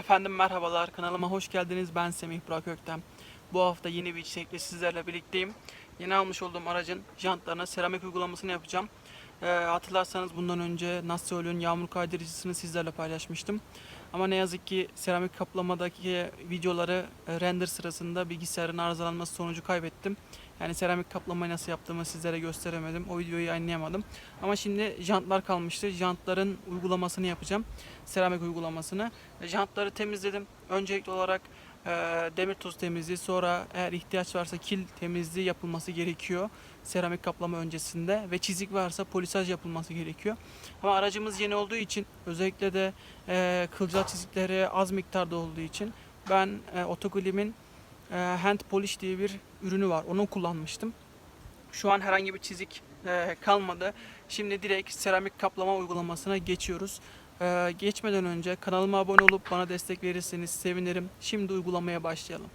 Efendim merhabalar kanalıma hoş geldiniz. Ben Semih Burak Öktem. Bu hafta yeni bir içerikle sizlerle birlikteyim. Yeni almış olduğum aracın jantlarına seramik uygulamasını yapacağım. Ee, hatırlarsanız bundan önce Nasyol'ün yağmur kaydırıcısını sizlerle paylaşmıştım. Ama ne yazık ki seramik kaplamadaki videoları e, render sırasında bilgisayarın arızalanması sonucu kaybettim. Yani seramik kaplamayı nasıl yaptığımı sizlere gösteremedim. O videoyu yayınlayamadım. Ama şimdi jantlar kalmıştı. Jantların uygulamasını yapacağım. Seramik uygulamasını. Jantları temizledim. Öncelikli olarak demir toz temizliği sonra eğer ihtiyaç varsa kil temizliği yapılması gerekiyor. Seramik kaplama öncesinde ve çizik varsa polisaj yapılması gerekiyor. Ama aracımız yeni olduğu için özellikle de e, kılcal çizikleri az miktarda olduğu için ben e, Otoglim'in e, Hand Polish diye bir ürünü var. Onu kullanmıştım. Şu an herhangi bir çizik e, kalmadı. Şimdi direkt seramik kaplama uygulamasına geçiyoruz. E, geçmeden önce kanalıma abone olup bana destek verirseniz sevinirim. Şimdi uygulamaya başlayalım.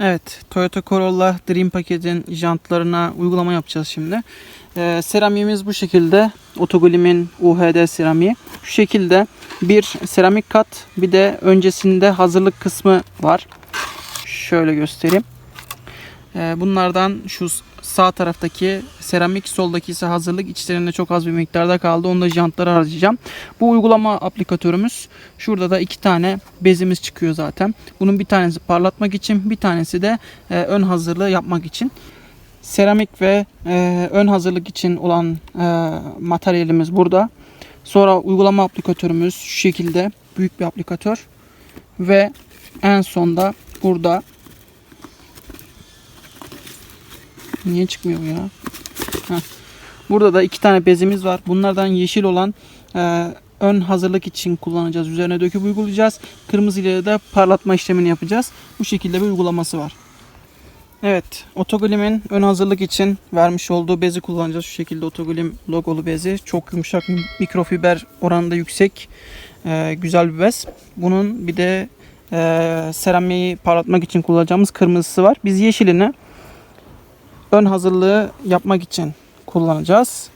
Evet, Toyota Corolla Dream paketin jantlarına uygulama yapacağız şimdi. Ee, seramiğimiz bu şekilde. Otoglim'in UHD seramiği. Şu şekilde bir seramik kat bir de öncesinde hazırlık kısmı var. Şöyle göstereyim. Ee, bunlardan şu sağ taraftaki seramik soldaki ise hazırlık içlerinde çok az bir miktarda kaldı. Onu da jantlara harcayacağım. Bu uygulama aplikatörümüz. Şurada da iki tane bezimiz çıkıyor zaten. Bunun bir tanesi parlatmak için bir tanesi de e, ön hazırlığı yapmak için. Seramik ve e, ön hazırlık için olan e, materyalimiz burada. Sonra uygulama aplikatörümüz şu şekilde büyük bir aplikatör. Ve en sonda burada Niye çıkmıyor ya? Heh. Burada da iki tane bezimiz var. Bunlardan yeşil olan e, ön hazırlık için kullanacağız. Üzerine döküp uygulayacağız. Kırmızı ile de parlatma işlemini yapacağız. Bu şekilde bir uygulaması var. Evet, Otoglim'in ön hazırlık için vermiş olduğu bezi kullanacağız. Şu şekilde Otoglim logolu bezi. Çok yumuşak, mikrofiber oranında yüksek, e, güzel bir bez. Bunun bir de e, seramiği parlatmak için kullanacağımız kırmızısı var. Biz yeşilini ön hazırlığı yapmak için kullanacağız.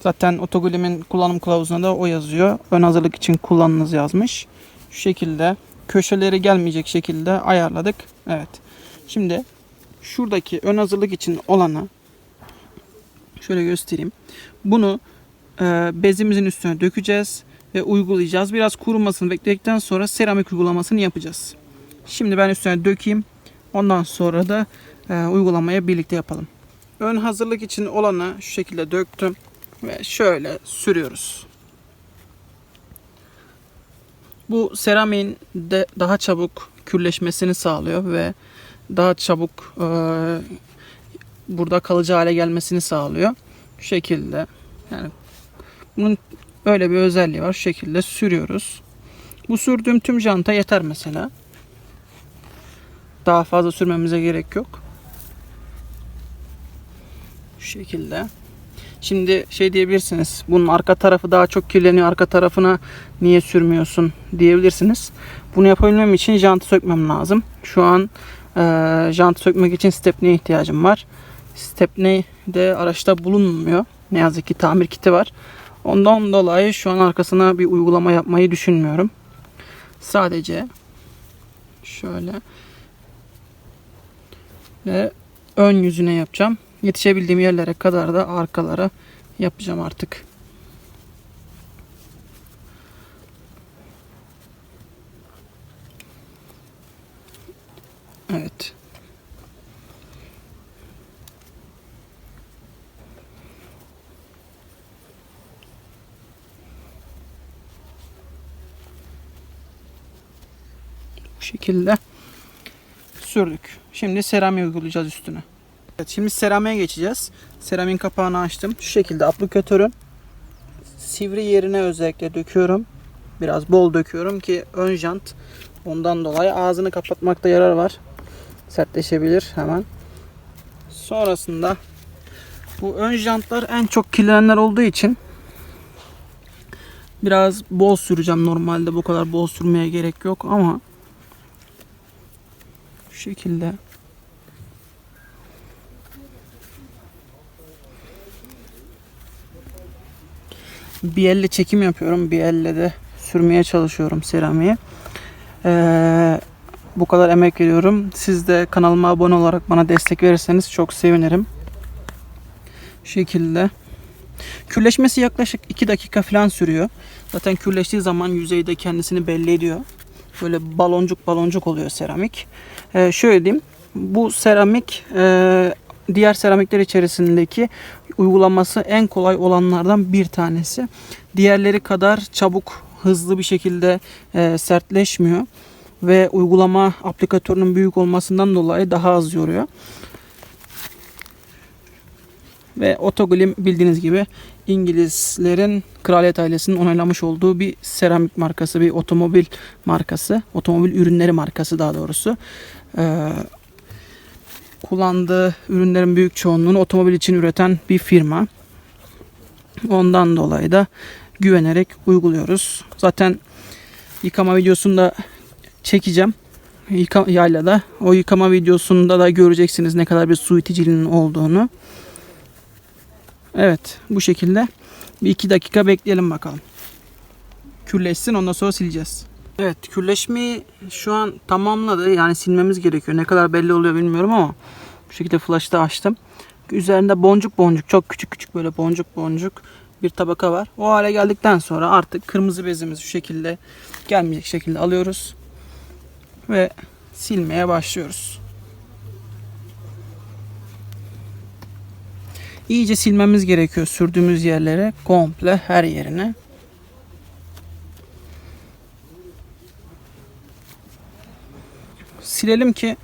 Zaten Otoglim'in kullanım kılavuzunda da o yazıyor. Ön hazırlık için kullanınız yazmış. Şu şekilde köşeleri gelmeyecek şekilde ayarladık. Evet. Şimdi şuradaki ön hazırlık için olanı şöyle göstereyim. Bunu e, bezimizin üstüne dökeceğiz ve uygulayacağız. Biraz kurumasını bekledikten sonra seramik uygulamasını yapacağız. Şimdi ben üstüne dökeyim. Ondan sonra da e, uygulamaya birlikte yapalım. Ön hazırlık için olanı şu şekilde döktüm ve şöyle sürüyoruz. Bu seramiğin de daha çabuk kürleşmesini sağlıyor ve daha çabuk e, burada kalıcı hale gelmesini sağlıyor. Şu şekilde yani bunun öyle bir özelliği var. Şu şekilde sürüyoruz. Bu sürdüğüm tüm janta yeter mesela. Daha fazla sürmemize gerek yok. Şekilde. Şimdi şey diyebilirsiniz. Bunun arka tarafı daha çok kirleniyor. Arka tarafına niye sürmüyorsun diyebilirsiniz. Bunu yapabilmem için jantı sökmem lazım. Şu an e, jantı sökmek için stepneye ihtiyacım var. Stepney de araçta bulunmuyor. Ne yazık ki tamir kiti var. Ondan dolayı şu an arkasına bir uygulama yapmayı düşünmüyorum. Sadece şöyle ve ön yüzüne yapacağım. Yetişebildiğim yerlere kadar da arkalara yapacağım artık. Evet. Bu şekilde sürdük. Şimdi seramiği uygulayacağız üstüne. Evet, şimdi seramiğe geçeceğiz. Seramin kapağını açtım. Şu şekilde aplikatörün sivri yerine özellikle döküyorum. Biraz bol döküyorum ki ön jant ondan dolayı ağzını kapatmakta yarar var. Sertleşebilir hemen. Sonrasında bu ön jantlar en çok kirlenenler olduğu için biraz bol süreceğim. Normalde bu kadar bol sürmeye gerek yok ama şu şekilde bir elle çekim yapıyorum. Bir elle de sürmeye çalışıyorum seramiği. Ee, bu kadar emek veriyorum. Siz de kanalıma abone olarak bana destek verirseniz çok sevinirim. Şu şekilde. Kürleşmesi yaklaşık 2 dakika falan sürüyor. Zaten kürleştiği zaman yüzeyde kendisini belli ediyor. Böyle baloncuk baloncuk oluyor seramik. Ee, şöyle diyeyim. Bu seramik e, diğer seramikler içerisindeki uygulaması en kolay olanlardan bir tanesi. Diğerleri kadar çabuk, hızlı bir şekilde e, sertleşmiyor ve uygulama aplikatörünün büyük olmasından dolayı daha az yoruyor. Ve Otoglim bildiğiniz gibi İngilizlerin kraliyet ailesinin onaylamış olduğu bir seramik markası, bir otomobil markası, otomobil ürünleri markası daha doğrusu. Ee, kullandığı ürünlerin büyük çoğunluğunu otomobil için üreten bir firma. Ondan dolayı da güvenerek uyguluyoruz. Zaten yıkama videosunu da çekeceğim. Yıka, yaylada. O yıkama videosunda da göreceksiniz ne kadar bir su iticiliğinin olduğunu. Evet bu şekilde bir iki dakika bekleyelim bakalım. Kürleşsin ondan sonra sileceğiz. Evet kürleşmeyi şu an tamamladı. Yani silmemiz gerekiyor. Ne kadar belli oluyor bilmiyorum ama bu şekilde flash'ta açtım. Üzerinde boncuk boncuk çok küçük küçük böyle boncuk boncuk bir tabaka var. O hale geldikten sonra artık kırmızı bezimizi şu şekilde gelmeyecek şekilde alıyoruz. Ve silmeye başlıyoruz. İyice silmemiz gerekiyor sürdüğümüz yerlere komple her yerine. Silelim ki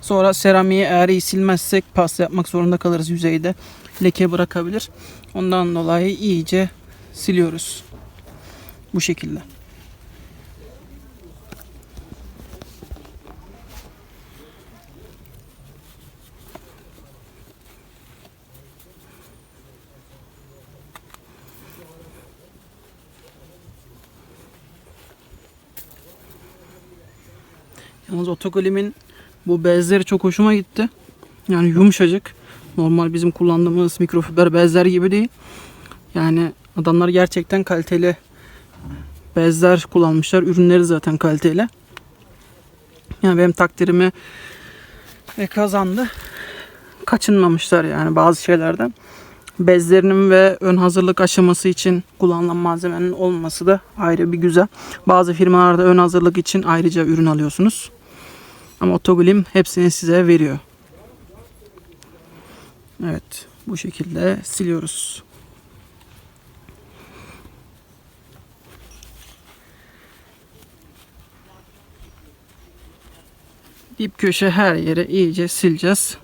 sonra seramiği eğer iyi silmezsek pasta yapmak zorunda kalırız yüzeyde. Leke bırakabilir. Ondan dolayı iyice siliyoruz. Bu şekilde. Yalnız otogolimin bu bezleri çok hoşuma gitti. Yani yumuşacık. Normal bizim kullandığımız mikrofiber bezler gibi değil. Yani adamlar gerçekten kaliteli bezler kullanmışlar. Ürünleri zaten kaliteli. Yani benim takdirimi ve kazandı. Kaçınmamışlar yani bazı şeylerden. Bezlerinin ve ön hazırlık aşaması için kullanılan malzemenin olması da ayrı bir güzel. Bazı firmalarda ön hazırlık için ayrıca ürün alıyorsunuz. Ama Otoglim hepsini size veriyor. Evet. Bu şekilde siliyoruz. Dip köşe her yere iyice sileceğiz.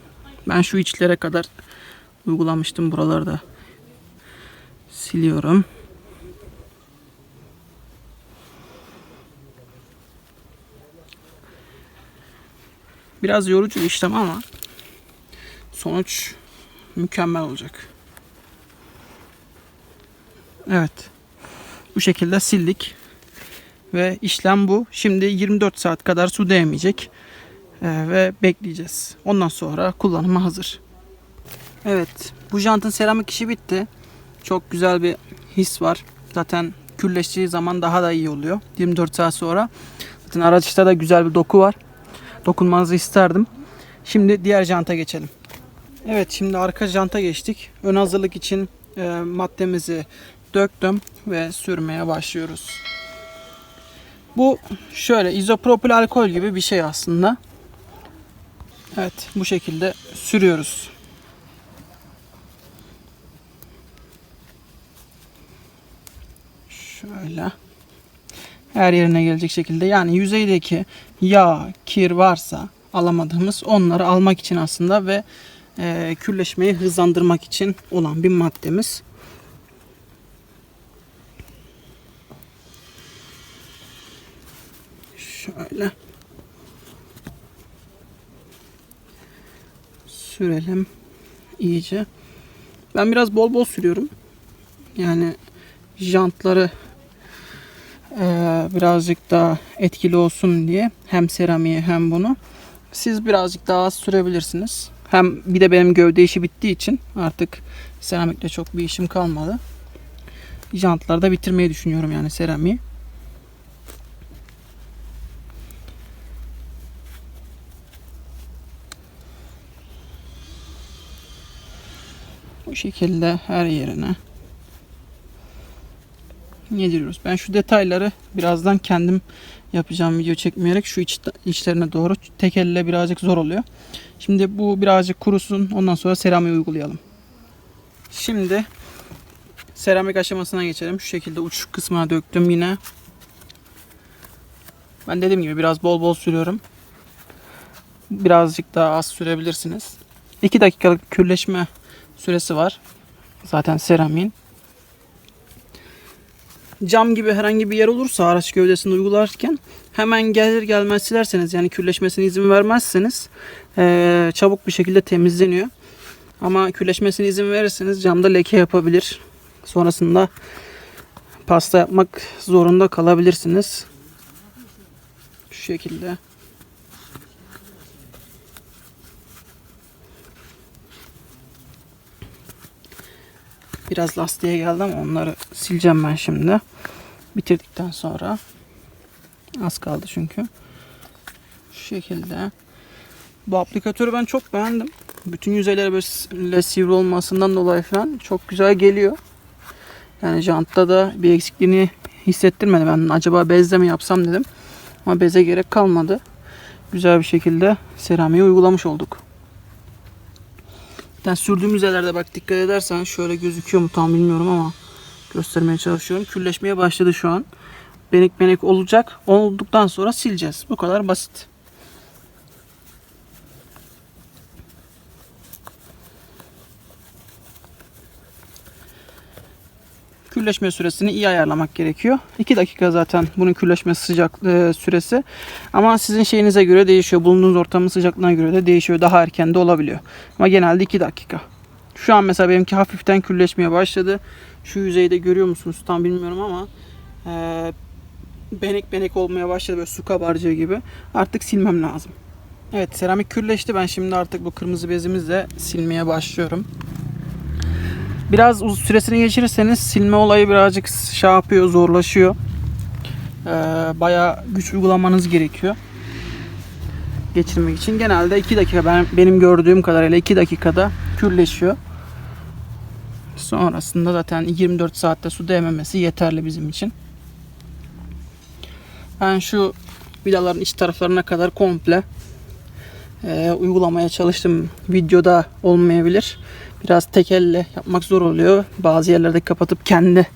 Ben şu içlere kadar uygulamıştım buralarda. Siliyorum. Biraz yorucu bir işlem ama sonuç mükemmel olacak. Evet. Bu şekilde sildik. Ve işlem bu. Şimdi 24 saat kadar su değmeyecek. Ee, ve bekleyeceğiz. Ondan sonra kullanıma hazır. Evet. Bu jantın seramik işi bitti. Çok güzel bir his var. Zaten külleştiği zaman daha da iyi oluyor. 24 saat sonra. Zaten araçta da güzel bir doku var dokunmanızı isterdim. Şimdi diğer janta geçelim. Evet şimdi arka janta geçtik. Ön hazırlık için e, maddemizi döktüm ve sürmeye başlıyoruz. Bu şöyle izopropil alkol gibi bir şey aslında. Evet bu şekilde sürüyoruz. Şöyle her yerine gelecek şekilde yani yüzeydeki yağ, kir varsa alamadığımız onları almak için aslında ve e, külleşmeyi hızlandırmak için olan bir maddemiz. Şöyle sürelim iyice. Ben biraz bol bol sürüyorum. Yani jantları birazcık daha etkili olsun diye hem seramiği hem bunu siz birazcık daha az sürebilirsiniz. Hem bir de benim gövde işi bittiği için artık seramikle çok bir işim kalmadı. Jantlarda bitirmeyi düşünüyorum yani seramiği. Bu şekilde her yerine yediriyoruz. Ben şu detayları birazdan kendim yapacağım video çekmeyerek şu iç, içlerine doğru tek elle birazcık zor oluyor. Şimdi bu birazcık kurusun ondan sonra seramiği uygulayalım. Şimdi seramik aşamasına geçelim. Şu şekilde uç kısmına döktüm yine. Ben dediğim gibi biraz bol bol sürüyorum. Birazcık daha az sürebilirsiniz. 2 dakikalık kürleşme süresi var. Zaten seramiğin. Cam gibi herhangi bir yer olursa araç gövdesini uygularken hemen gelir gelmez silerseniz yani kürleşmesine izin vermezseniz eee, çabuk bir şekilde temizleniyor. Ama kürleşmesine izin verirseniz camda leke yapabilir. Sonrasında pasta yapmak zorunda kalabilirsiniz. Şu şekilde. Biraz lastiğe geldi ama onları sileceğim ben şimdi. Bitirdikten sonra. Az kaldı çünkü. Şu şekilde. Bu aplikatörü ben çok beğendim. Bütün yüzeyleri böyle sivri olmasından dolayı falan çok güzel geliyor. Yani jantta da bir eksikliğini hissettirmedi. Ben acaba bezle mi yapsam dedim. Ama beze gerek kalmadı. Güzel bir şekilde seramiği uygulamış olduk. Yani sürdüğümüz yerlerde bak dikkat edersen şöyle gözüküyor mu tam bilmiyorum ama göstermeye çalışıyorum. Külleşmeye başladı şu an. Benek benek olacak. Olduktan sonra sileceğiz. Bu kadar basit. Külleşme süresini iyi ayarlamak gerekiyor. 2 dakika zaten bunun külleşme sıcak e, süresi. Ama sizin şeyinize göre değişiyor. Bulunduğunuz ortamın sıcaklığına göre de değişiyor. Daha erken de olabiliyor. Ama genelde 2 dakika. Şu an mesela benimki hafiften külleşmeye başladı. Şu yüzeyde görüyor musunuz tam bilmiyorum ama e, benek benek olmaya başladı böyle su kabarcığı gibi. Artık silmem lazım. Evet seramik külleşti. Ben şimdi artık bu kırmızı bezimizle silmeye başlıyorum. Biraz uz- süresini geçirirseniz silme olayı birazcık şey yapıyor, zorlaşıyor. Ee, bayağı güç uygulamanız gerekiyor. Geçirmek için. Genelde 2 dakika ben benim gördüğüm kadarıyla 2 dakikada kürleşiyor. Sonrasında zaten 24 saatte su değmemesi yeterli bizim için. Ben şu vidaların iç taraflarına kadar komple e, uygulamaya çalıştım. Videoda olmayabilir. Biraz tek elle yapmak zor oluyor. Bazı yerlerde kapatıp kendi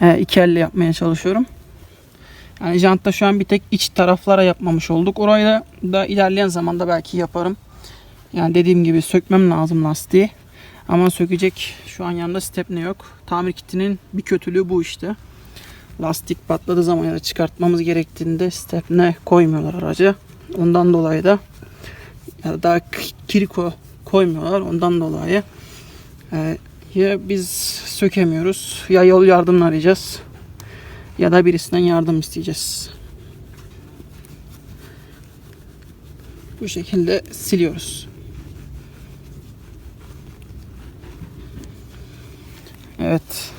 e, iki elle yapmaya çalışıyorum. Yani jantta şu an bir tek iç taraflara yapmamış olduk. Orayı da, da ilerleyen zamanda belki yaparım. Yani dediğim gibi sökmem lazım lastiği. Ama sökecek şu an yanında stepne yok. Tamir kitinin bir kötülüğü bu işte. Lastik patladığı zaman ya da çıkartmamız gerektiğinde stepne koymuyorlar araca. Ondan dolayı da daha kiriko koymuyorlar. Ondan dolayı e, ya biz sökemiyoruz ya yol yardımını arayacağız ya da birisinden yardım isteyeceğiz. Bu şekilde siliyoruz. Evet.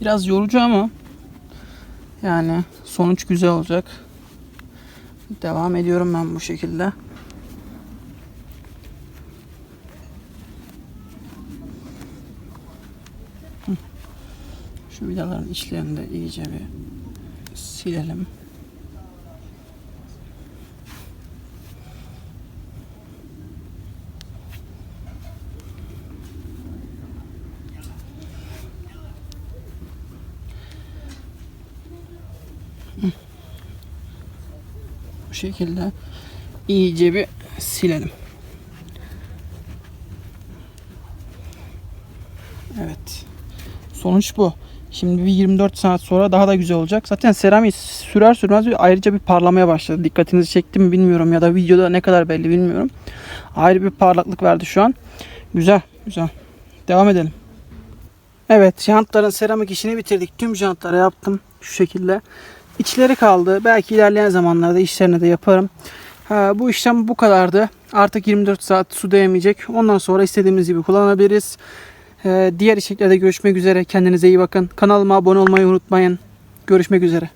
Biraz yorucu ama yani sonuç güzel olacak. Devam ediyorum ben bu şekilde. Şu vidaların içlerini de iyice bir silelim. Şekilde iyice bir silelim. Evet. Sonuç bu. Şimdi bir 24 saat sonra daha da güzel olacak. Zaten seramik sürer sürmez bir ayrıca bir parlamaya başladı. Dikkatinizi çekti mi bilmiyorum ya da videoda ne kadar belli bilmiyorum. Ayrı bir parlaklık verdi şu an. Güzel, güzel. Devam edelim. Evet, jantların seramik işini bitirdik. Tüm jantları yaptım şu şekilde. İçleri kaldı. Belki ilerleyen zamanlarda işlerini de yaparım. Bu işlem bu kadardı. Artık 24 saat su değmeyecek. Ondan sonra istediğimiz gibi kullanabiliriz. Ee, diğer içeriklerde görüşmek üzere. Kendinize iyi bakın. Kanalıma abone olmayı unutmayın. Görüşmek üzere.